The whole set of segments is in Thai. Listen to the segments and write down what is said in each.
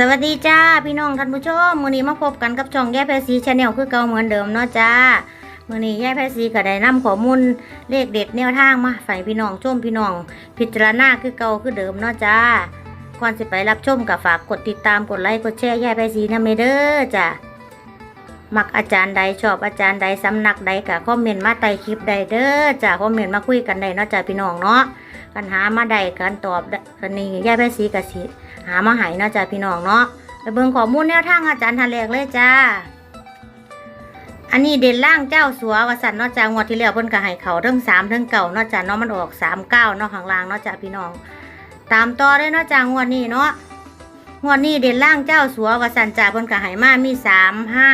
สวัสดีจ้าพี่น้องท่านผู้ชมมื้อนี้มาพบกันกับช่องแย่แพรซีชาแนลคือเก่าเหมือนเดิมเนาะจ้ามื้อนี้แย่แพรซีก็ได้นำข้อมูลเลขเด็ดแนวทางมาฝากพี่น้องชมพี่น้อง พิจารณาคือเก่าคือเดิมเนาะจ้าก่อนสิไปรับชมก็ฝากกดติดตามกดไลค์กดแชร์แย่แพรซีนำเด้อจ้ามักอาจารย์ใดชอบอาจารย์ใดสำนักใดก็คอมเมนต์มาใต้คลิปใดเด้อจ้าคอมเมนต์มาคุยกันได้เนาะจ้าพี่น้องเนาะปัญหามาได้กันตอบกันนี้แย่แพรซีก็สิ หามาห้เนาะจ้าพี่น้องเนาะไปเบิ่งข้อมูลแนวทางอาจารย์ทันแรกเลยจ้า อันนี้เด่นล่างเจ้าสัววสันเนาะจ้างวดที่แล้วเพิ่นก็ให้เขาเทั้งสามเทั้งเก่าเนาะจ้าเนาะมันออกสามเก้าเนาะข้างล่างเนาะจ้าพี่น้อง ตามต่อเลยเนาะจ้างวดนี้เนาะงวดนี้เด่นล่างเจ้าสัววสันจ้าเพิ่นก็ให้มามีสามห้า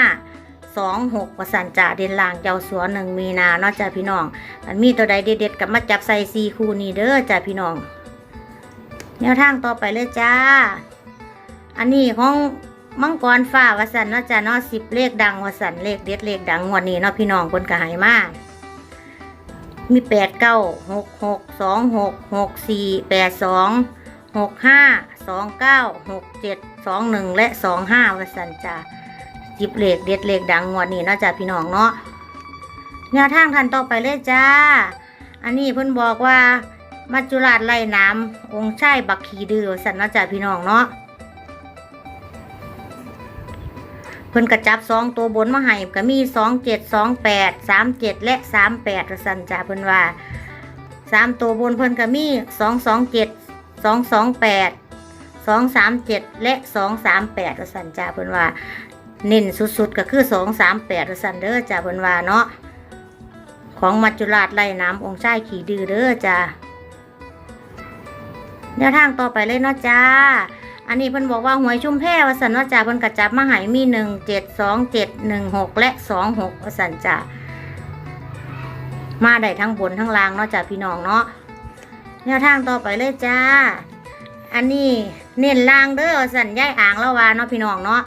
สองหกวสันจ้าเด่นล่างเจ้าสัวหนึ่งมีนาเนาะจ้าพี่น้องมันมีตัวใดเด็ดๆกับมาจับใส่ซีคูนี้เด้อจ้าพี่น้อง แนวทางต่อไปเลยจ้า อันนี้ของมังกรฟ้าวสันเนาะจ้าเนาะสิบเลขดังวสันเลขเด็ดเลขดังงวันนี้เนาะพี่น้องคนกระหายมาก มีแปดเก้าหกหกสองหกหกสี่แปดสองหกห้าสองเก้าหกเจ็ดสองหนึ่งและสองห้าวสันจ้าสิบเลขเด็ดเลขดังงวันนี้เนาะจ้าพี่น้องเนาะแนวทางทันต่อไปเลยจ้า อันนี้เพิ่นบอกว่า มัจจุราชไล่น้ำองค์ชายบักขีดือสันนาะจ้ะพี่น้องเนาะเพิ่นกระจับสองตัวบนมาให้ก็มีสองเจ็ดสองแปดสามเจ็ดและสามแปดสันจ้ะเพิ่นว่าสามตัวบนเพิ่นก็มีสองสองเจ็ดสองสองแปดสองสามเจ็ดและสองสามแปดสันจ้ะเพิ่นว่าเน้นสุดๆก็คือสองสามแปดสันเด้อจ้ะเพิ่นว่าเนาะของมัจจุราชไล่น้ำองค์ชายขี่ดือเด้อจ้ะ แนวทางต่อไปเลยเนาะจ้า อันนี้เพิ่นบอกว่าหวยชุ่มแพร่วสันเนาะจ้าเพิ่นกระจับมาหายมีหนึ่งเจ็ดสองเจ็ดหนึ่งหกและสองหกสันจ้ามาได้ทั้งบนทั้งล่างเนาะจ้าพี่น้องเนาะแนวทางต่อไปเลยจ้า อันนี้เน้นล่างเด้อสันย่ายอ่างละวาเนาะพี่น้องเนาะ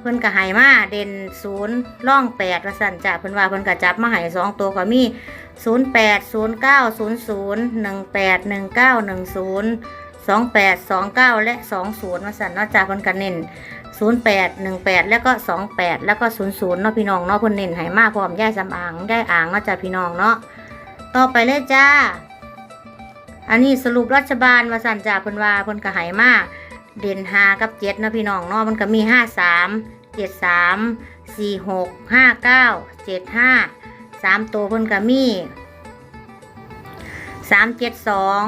เพิ่นกระหายมาเด่นศูนย์ร่องแปดสันจ้าเพิ่นว่าเพิ่นกระจับมาหายสองตัวก็มี ศูนย์แปดศูนย์เก้าศูนย์ศูนย์หนึ่งและสองศูนย์มาสั่นเนาะจ้ากคนกันเน้นศูนย์แล้วก็สองแล้วก็ศูนย์ศูนย์เนาะพี่น้องเนาะเพิ่นเน้นให้มากพร้อมย่ายสำอางย่ายอ่างเนาะจ้าพี่น้องเนาะต่อไปเลยจ้า อันนี้สรุปรัฐบาลมาสั่นจ่าเพิ่นว่าเพิ่นก็ให้มากเด่นหากับเจ็ดเนาะพี่น้องเนาะมันก็มีห้าสามเจ็ดสามสี่หกห้าเก้าเจ็ดห้า สามตัวเพิ่นก็มีสามเจ็ดสอง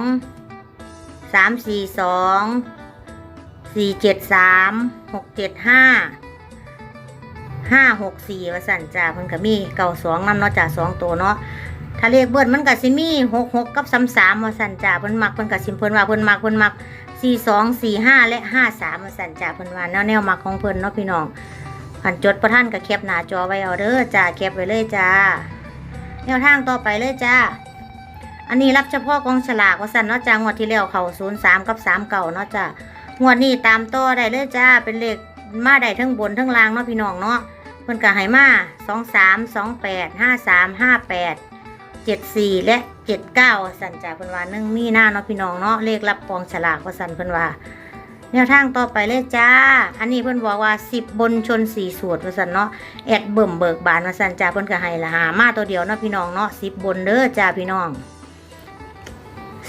สามสี่สองสี่เจ็ดสามหกเจ็ดห้าห้าหกสี่ว่าสั่นจ้าเพิ่นก็มีเก่าสองนำเนาะจ้าสองตัวเนาะถ้าเลขเบิดมันก็สิมีหกหกกับสามสามว่าสั่นจ้าเพิ่นมักเพิ่นก็สิเพิ่นว่าเพิ่นมักเพิ่นมักสี่สองสี่ห้าและห้าสามว่าสั่นจ้าเพิ่นว่าแนวแนวมักของเพิ่นเนาะพี่น้องขันจดประท่านกับแคปหน้าจอไว้เอาเด้อจ้าแคปไว้เลยจ้า แนวทางต่อไปเลยจ้า อันนี้รับเฉพาะกองฉลากว่าสันเนาะจ้างวดที่แล้วเขาศูนย์สามกับสามเก่าเนาะจ้างวดนี้ตามต่อได้เลยจ้า เป็นเลขมาได้ทั้งบนทั้งล่างเนาะพี่น้องเนาะเพิ่นก็ให้มาสองสามสองแปดห้าสามห้าแปดเจ็ดสี่และเจ็ดเก้าสันจ้าเพิ่นว่านึ่งมีหน้าเนาะพี่น้องเนาะเลขรับกองฉลากว่าสันเพิ่นว่า แนวทางต่อไปเลยจ้า อันนี้เพิ่นบอกว่าสิบบนชนสี่สูตรว่าสันเนาะแอดเบิ่มเบิกบานว่าสันจ้าเพิ่นก็ให้ละหามาตัวเดียวเนาะพี่น้องเนาะสิบบนเด้อจ้าพี่น้อง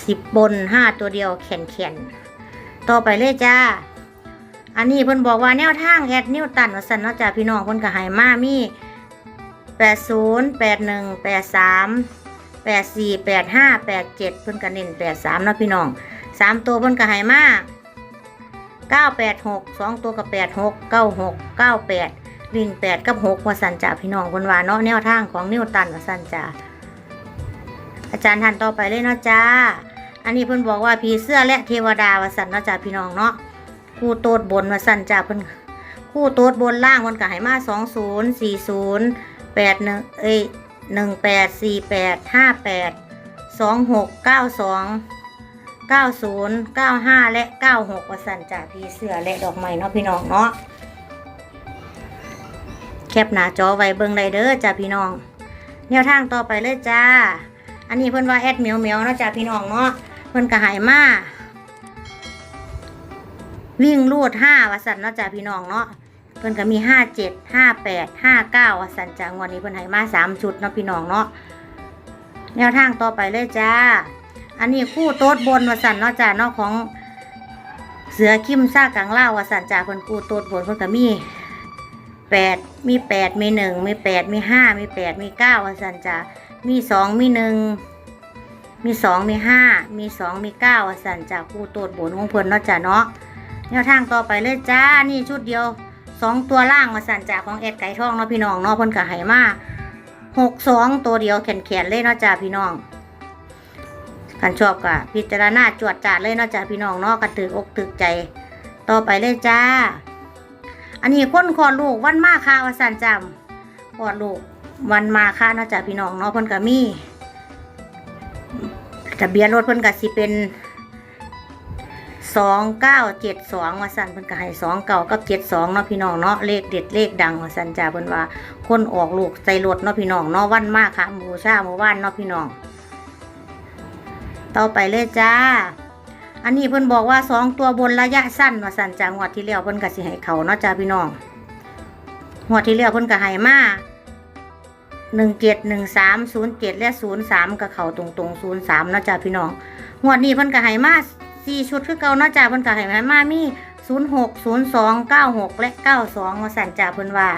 สิบบนห้าตัวเดียวแขนแขนต่อไปเลยจ้า อันนี้เพิ่นบอกว่าแนวทางแอดนิวตันว่าสันเนาะจ้าพี่น้องเพิ่นก็ให้มามีแปดศูนย์แปดหนึ่งแปดสามแปดสี่แปดห้าแปดเจ็ดเพิ่นก็เน้นแปดสามเนาะพี่น้องสามตัวเพิ่นก็ให้มา 986 2 ตัวกับ 86 96 98 วิ่ง 8 กับ 6ว่าสันจ่าพี่น้องคนวานเนาะแนวทางของนิวตันว่าสันจ่าอาจารย์ท่านต่อไปเลยเนาะจ้า อันนี้เพิ่นบอกว่าผีเสื้อและเทวดาว่าสันเนาะจ้าพี่น้องเนาะคู่โตดบนว่าสันจ่าเพิ่นคู่โตดบนล่างมันก็ให้มา 20 40 81เอ้ย1848 58 2692 90 95 และ 96ว่าสั่นจากพี่เสือและดอกไม้เนาะพี่น้องเนาะแคปหน้าจอไว้เบิ่งได้เด้อจ้าพี่น้อง แนวทางต่อไปเลยจ้า อันนี้เพิ่นว่าแอดเหมียวเหมียวเนาะจ้าพี่น้องเนาะเพิ่นก็ใหายมาวิ่งรูดห้าวสันเนาะจ้าพี่น้องเนาะเพิ่นก็มีห้าเจ็ดห้าแปดห้าเก้าวสันจ้างวันนี้เพิ่นให้มาสามชุดเนาะพี่น้องเนาะแนวทางต่อไปเลยจ้า อันนี้คู่โต๊ดบนวสันเนาะจ้าเนาะของเสือคิมซ่ากังเล่าวสันจ้าเพิ่นคู่โต๊ดบนเพิ่นก็มีแปดมีแปดมีหนึ่งมีแปดมีห้ามีแปดมีเก้าวสันจ้ามีสองมีหนึ่งมีสองมีห้ามีสองมีเก้าวสันจ้าคู่โต๊ดบนของเพิ่นเนาะจ้าเนาะแนวทางต่อไปเลยจ้านี่ชุดเดียวสองตัวล่างมาสันจาของเอ็ดไก่ทองเนาะพี่น้องเนาะเพิ่นก็ให้มาหกสองตัวเดียวแขนแขนเลยเนาะจ้าพี่น้อง กันชอบก็พิจารณาจวดจาดเลยนาะจ้าพี่น้องเนาะกันตึกอกตึกใจ ต่อไปเลยจ้า อันนี้คนคอดลูกวันมาค่ะวสันจำคอดลูกวันมาค่ะนาะจ้าพี่น้องเนาะเพิ่นก็มีทะเบียนรถเพิ่นก็สิเป็นสองเก้าเจ็ดสองว่าสันเพิ่นก็ให้สองเก้ากับเจ็ดสองเนาะพี่น้องเนาะเลขเด็ดเลขดังว่าสันจ้าเพิ่นว่าคนออกลูกใส่รถเนาะพี่น้องเนาะวันมากค่ะหมูชาหมู่านเนาะพี่น้อง ต่อไปเลยจ้า อันนี้เพิ่นบอกว่าสองตัวบนระยะสั้นว่าสันจ้างวดที่แล้วเพิ่นก็สิให้เขาเนาะจ้าพี่น้องงวดที่แล้วเพิ่นก็ให้มาหนึ่งเจ็ดหนึ่งสามศูนย์เจ็ดและศูนย์สามกับเขาตรงตรงศูนย์สามเนาะจ้าพี่น้องงวดนี้เพิ่นก็ให้มาสี่ชุดคือเก่าเนาะจ้าเพิ่นก็ให้มามามีศูนย์หกศูนย์สองเก้าหกและเก้าสองมาสั่นจ้าเพิ่นว่า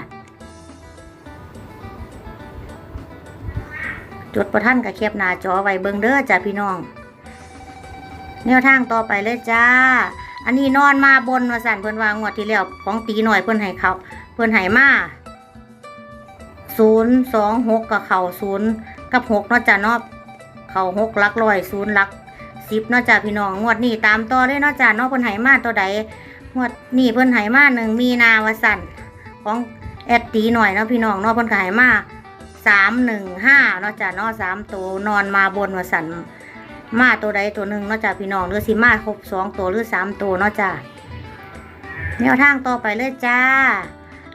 จดประท่านกับเคียบหน้าจอไว้เบิ่งเด้อจ้าพี่น้อง แนวทางต่อไปเลยจ้า อันนี้นอนมาบนมาสั่นเพิ่นว่างวดที่แล้วของตีหน่อยเพิ่นให้เขาเพิ่นให้มาศูนย์สองหกกับเข่าศูนย์กับหกเนาะจ้าเนาะเข่าหกลักร้อยศูนย์ลักสิบเนาะจ้าพี่น้องงวดนี้ตามต่อเลยเนาะจ้าเนาะเพิ่นไหมาตัวใดงวดนี้เพิ่นไหมาหนึ่งมีนาวสันของแอดตีหน่อยเนาะพี่น้องเนาะเพิ่นก็ไหมาสามหนึ่งห้าเนาะจ้าเนาะสามตัวนอนมาบนวสัน มาตัวใดตัวหนึ่งนาะจ้าพี่น้องหรือสิมาครบสองตัวหรือสามตัวนาะจ้าแนวทางต่อไปเลยจ้า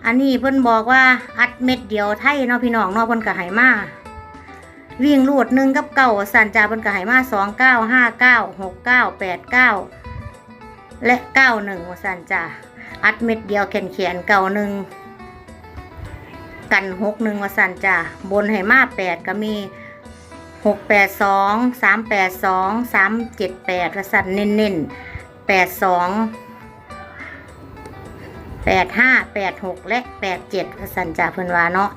อันนี้เพิ่นบอกว่าอัดเม็ดเดียวไทยเนาะพี่น้องเนาะเพิ่นก็ไหายมาวิ่งรูดหนึ่งกับเก้าสันจาเพิ่นก็ให้มาสองเก้าห้าเก้าหกเก้าแปดเก้าและเก้าหนึ่งสันจาอัดเม็ดเดียวแขนแขนเก้าหนึ่งกันหกหนึ่งสันจาบนให้มาแปดก็มี หกแปดสองสามแปดสองสามเจ็ดแปดระสันเน้นเน้นแปดสองแปดห้าแปดหกและแปดเจ็ดระสันจาเพิ่นว่าเนาะ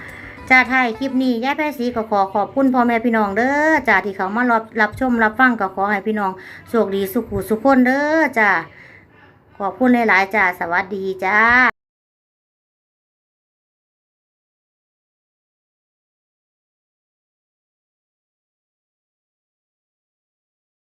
จ้าไทยคลิปนี้ย่าแพรสีก็ขอขอบคุณพ่อแม่พี่น้องเด้อจ้าที่เขามารับรับชมรับฟังก็ขอให้พี่น้องโชคดีสุขุสุขคนเด้อจ้าขอบคุณหลายๆจ้าสวัสดีจ้า